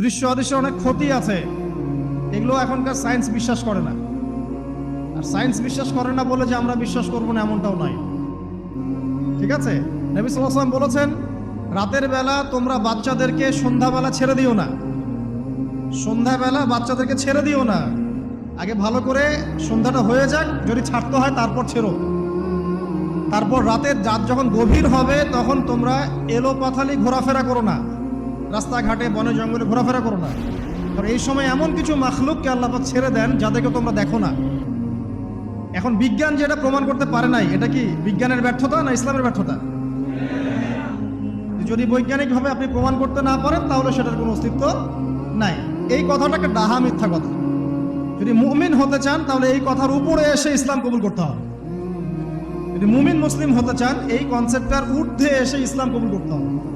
দৃশ্য অদৃশ্যের অনেক ক্ষতি আছে। এগুলো এখনকার সায়েন্স বিশ্বাস করে না। আর সায়েন্স বিশ্বাস করে না বলে যে আমরা বিশ্বাস করব না এমনটাও নয় ঠিক আছে? নবী সাল্লাম বলেছেন, রাতের বেলা তোমরা বাচ্চাদেরকে সন্ধ্যাবেলা ছেড়ে দিও না। সন্ধ্যাবেলা বাচ্চাদেরকে ছেড়ে দিও না। আগে ভালো করে সন্ধ্যাটা হয়ে যাক, যদি ছাড়তে হয় তারপর ছেড়ো। তারপর রাতের রাত যখন গভীর হবে, তখন তোমরা এলো পাথালি ঘোরাফেরা করো না। রাস্তাঘাটে, বনে, জঙ্গলে ঘোরাফেরা করো না। কারণ এই সময় এমন কিছু মাখলুককে আল্লাপাক ছেড়ে দেন যাদেরকে তোমরা দেখো না। এখন বিজ্ঞান যেটা প্রমাণ করতে পারে নাই, এটা কি বিজ্ঞানের ব্যর্থতা না ইসলামের ব্যর্থতা? যদি বৈজ্ঞানিকভাবে আপনি প্রমাণ করতে না পারেন, তাহলে সেটার কোনো অস্তিত্ব নাই। এই কথাটাকে ডাহা মিথ্যা কথা। যদি মুমিন হতে চান, তাহলে এই কথার উপরে এসে ইসলাম কবুল করতে হবে। যদি মুমিন মুসলিম হতে চান, এই কনসেপ্টটার ঊর্ধ্বে এসে ইসলাম কবুল করতে হবে।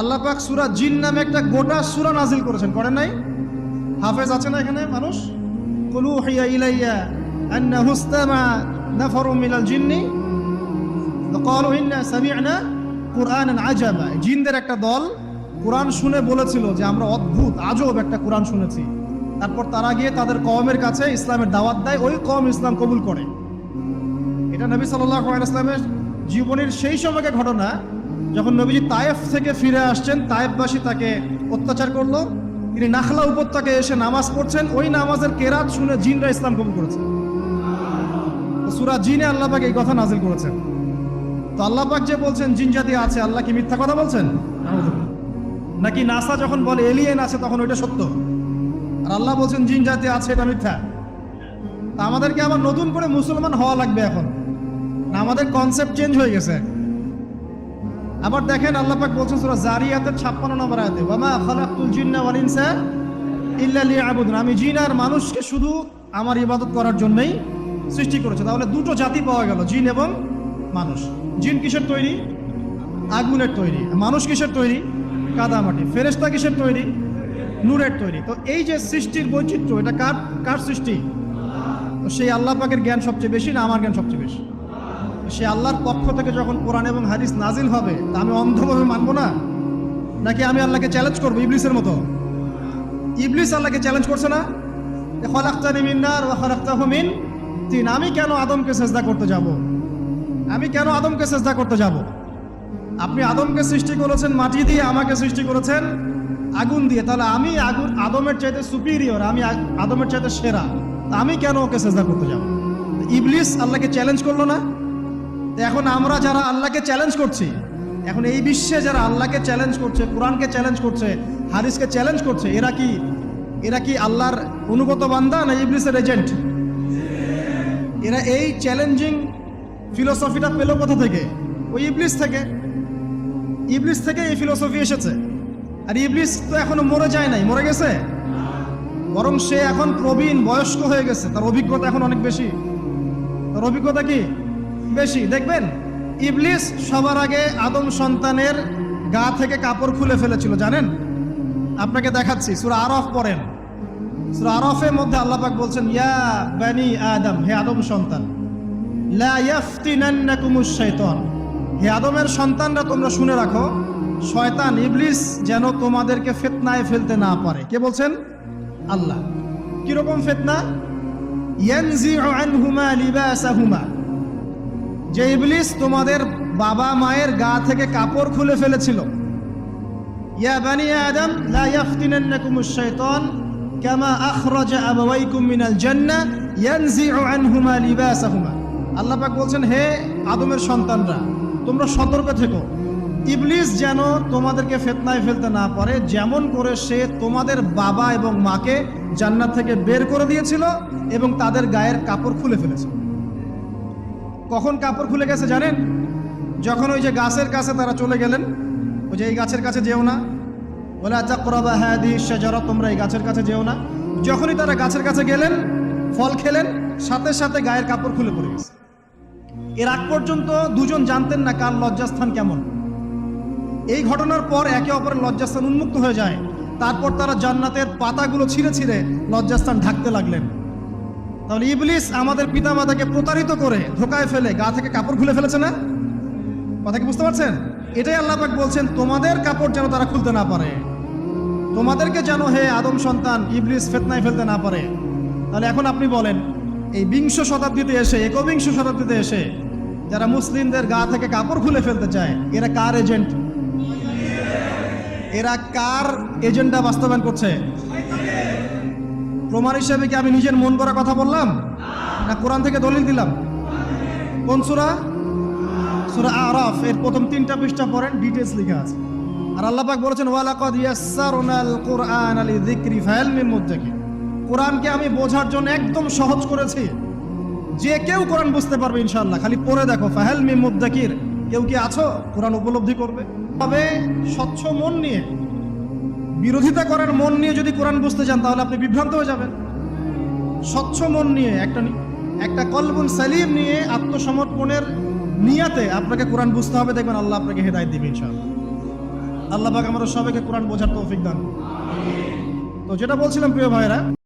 আল্লাহ পাক সুরা জিন নামে একটা গোটা সুরা নাজিল করেছেন করেন নাই হাফেজ আছে না এখানে মানুষ কুলু হিয়া ইলাইয়া আন্নাহু ইসতামা নাফারু মিনাল জিন্নি قالوا إنا سمعنا قرآنا عجبا জিনদের একটা দল কোরআন শুনে বলেছিল যে আমরা অদ্ভুত আজব একটা কোরআন শুনেছি তারপর তারা গিয়ে তাদের কওমের কাছে ইসলামের দাওয়াত দেয় ওই কম ইসলাম কবুল করে এটা নবী সাল্লাহ ইসলামের জীবনের সেই সময়কে ঘটনা যখন নবীজি তায়েফ থেকে ফিরে আসছেন, তায়েফবাসী তাকে অত্যাচার করল। তিনি নাখলা উপত্যকায় এসে নামাজ পড়ছেন। ওই নামাজের কেরাত শুনে জিনরা ইসলাম কবুল করেছে। সুরা জিনে আল্লাহ পাক এই কথা নাজিল করেছেন। তো আল্লাহ পাক যে বলছেন, জিন জাতি আছে, আল্লাহ কি মিথ্যা কথা বলছেন? নাকি নাসা যখন বলে, এলিয়েন আছে, তখন ওইটা সত্য? আর আল্লাহ বলছেন, জিন জাতি আছে, এটা মিথ্যা। তা আমাদেরকে আবার নতুন করে মুসলমান হওয়া লাগবে এখন। আমাদের কনসেপ্ট চেঞ্জ হয়ে গেছে। আবার দেখেন আল্লাহ পাক বলছেন সূরা জারিয়াতের 56 নম্বর আয়াতে, ওয়ামা খালাকতুল জিন্না ওয়াল ইনসা ইল্লা লিয়াবুদুন। আমি জিন আর মানুষকে শুধু আমার ইবাদত করার জন্যই সৃষ্টি করেছে। তাহলে দুটো জাতি পাওয়া গেল, জিন এবং মানুষ। জিন কিসের তৈরি? আগুনের তৈরি। মানুষ কিসের তৈরি? কাদামাটি। ফেরেস্তা কিসের তৈরি? নূরের তৈরি। তো এই যে সৃষ্টির বৈচিত্র্য, এটা কার কার সৃষ্টি? তো সেই আল্লাহ পাকের জ্ঞান সবচেয়ে বেশি না আমার জ্ঞান সবচেয়ে বেশি? সে আল্লাহর পক্ষ থেকে যখন কোরআন এবং হাদিস নাজিল হবে, তা আমি অন্ধভাবে মানবো না? নাকি আমি আল্লাহকে চ্যালেঞ্জ করব ইবলিসের মতো? ইবলিস আল্লাহকে চ্যালেঞ্জ করছে না? তিন। আমি কেন আদমকে সেজদা করতে যাব? আমি কেন আদমকে চেষ্টা করতে যাব? আপনি আদমকে সৃষ্টি করেছেন মাটি দিয়ে, আমাকে সৃষ্টি করেছেন আগুন দিয়ে। তাহলে আমি আগুন আদমের চাইতে সুপিরিয়র আমি আদমের চাইতে সেরা। আমি কেন ওকে সেজদা করতে যাব? ইবলিস আল্লাহকে চ্যালেঞ্জ করল না? এখন আমরা যারা আল্লাহকে চ্যালেঞ্জ করছি, এখন এই বিশ্বে যারা আল্লাহকে চ্যালেঞ্জ করছে, কোরআনকে চ্যালেঞ্জ করছে হারিসকে চ্যালেঞ্জ করছে, এরা কি? এরা কি আল্লাহর অনুগত বান্দা না ইবলিসের এজেন্ট এরা এই চ্যালেঞ্জিং ফিলোসফিটা পেল কোথা থেকে? ওই ইবলিস থেকে। ইবলিস থেকে এই ফিলোসফি এসেছে। আর ইবলিস তো এখনও মরে যায় নাই, মরে গেছে? বরং সে এখন প্রবীণ, বয়স্ক হয়ে গেছে। তার অভিজ্ঞতা এখন অনেক বেশি। তার অভিজ্ঞতা কি? বেশি। দেখবেন, ইবলিস সবার আগে আদম সন্তানের গা থেকে কাপড় খুলে ফেলেছিল, জানেন? আপনাকে দেখাচ্ছি, সুরা আরফ পড়েন। সুরা আরফের মধ্যে আল্লাহ পাক বলছেন, ইয়া বানি আদম, হে আদম সন্তান শাইতান। হে আদমের সন্তানরা, তোমরা শুনে রাখো, শয়তান, ইবলিস যেন তোমাদেরকে ফিতনায় ফেলতে না পারে। কে বলছেন? আল্লাহ। কীরকম ফিতনা? ইয়ানজিউ আনহুমা লিবাসাহুমা। যে ইবলিস তোমাদের বাবা মায়ের গা থেকে কাপড় খুলে ফেলেছিল। ইয়া বানি আদম, লা ইয়াফতিনান্নাকুমুশ শাইতান, কামা আখরাজা আবাওয়াইকুম মিনাল জান্নাহ ইয়ানজিউ আনহুমা লিবাসাহুমা। আল্লাহ পাক বলছেন, হে আদমের সন্তানরা, তোমরা সতর্ক থেকো। ইবলিস যেন তোমাদেরকে ফেতনায় ফেলতে না পারে, যেমন করে সে তোমাদের বাবা এবং মাকে জান্নাত থেকে বের করে দিয়েছিল এবং তাদের গায়ের কাপড় খুলে ফেলেছিল। কখন কাপড় খুলে গেছে জানেন? যখন ওই যে গাছের কাছে তারা চলে গেলেন ওই যে এই গাছের কাছে যেও না। বলে আচ্ছা কোরবা হ্যাঁ দিস যারা তোমরা এই গাছের কাছে যেও না। যখনই তারা গাছের কাছে গেলেন, ফল খেলেন, সাথে সাথে গায়ের কাপড় খুলে পড়ে গেছে। এর আগ পর্যন্ত দুজন জানতেন না কার লজ্জাস্থান কেমন। এই ঘটনার পর একে অপরের লজ্জাস্থান উন্মুক্ত হয়ে যায়। তারপর তারা জান্নাতের পাতাগুলো ছিঁড়ে ছিঁড়ে লজ্জাস্থান ঢাকতে লাগলেন। তাহলে ইবলিস আমাদের পিতামাতাকে প্রতারিত করে ধোকায় ফেলে, গা থেকে কাপড় খুলে ফেলেছে না? কথা কি বুঝতে পারছেন? এটাই আল্লাহ পাক বলছেন, তোমাদের কাপড় যেন তারা খুলতে না পারে। তোমাদেরকে যেন হে আদম সন্তান, ইবলিস ফেতনায় ফেলতে না পারে। তাহলে এখন আপনি বলেন, এই বিংশ শতাব্দীতে এসে, একবিংশ শতাব্দীতে এসে যারা মুসলিমদের গা থেকে কাপড় খুলে ফেলতে চায়, এরা কার এজেন্ট এরা কার এজেন্ডা বাস্তবায়ন করছে? প্রমাণ হিসেবে কি আমি নিজের মন করা কথা বললাম? না কোরআন থেকে দলিল দিলাম? কোন সুরা? সুরা আরাফ, এর প্রথম তিনটা পৃষ্ঠা পড়েন ডিটেলস লেখা আছে। আর আল্লাহ পাক বলেছেন, ওয়ালাকাদ ইয়াসসারনাল কুরআন লিযিকরি ফাহাল মিন মুদ্দাকির। কোরআনকে আমি বোঝার জন্য একদম সহজ করেছি। যে কেউ কোরআন বুঝতে পারবে ইনশাআল্লাহ। খালি পড়ে দেখো ফাহাল মিন মুদ্দাকির। কেউ কি আছো? কোরআন উপলব্ধি করবে? তবে স্বচ্ছ মন নিয়ে বিরোধিতা করার মন নিয়ে যদি কোরআন বুঝতে চান, তাহলে আপনি বিভ্রান্ত হয়ে যাবেন। স্বচ্ছ মন নিয়ে, একটা একটা কলবুন সালিম নিয়ে আত্মসমর্পণের নিয়াতে আপনাকে কোরআন বুঝতে হবে। দেখবেন আল্লাহ আপনাকে হেদায়ত দিবে ইনশাআল্লাহ। আল্লাহ আমাদের সবাইকে কোরআন বোঝার তৌফিক দান তো যেটা বলছিলাম প্রিয় ভাইরা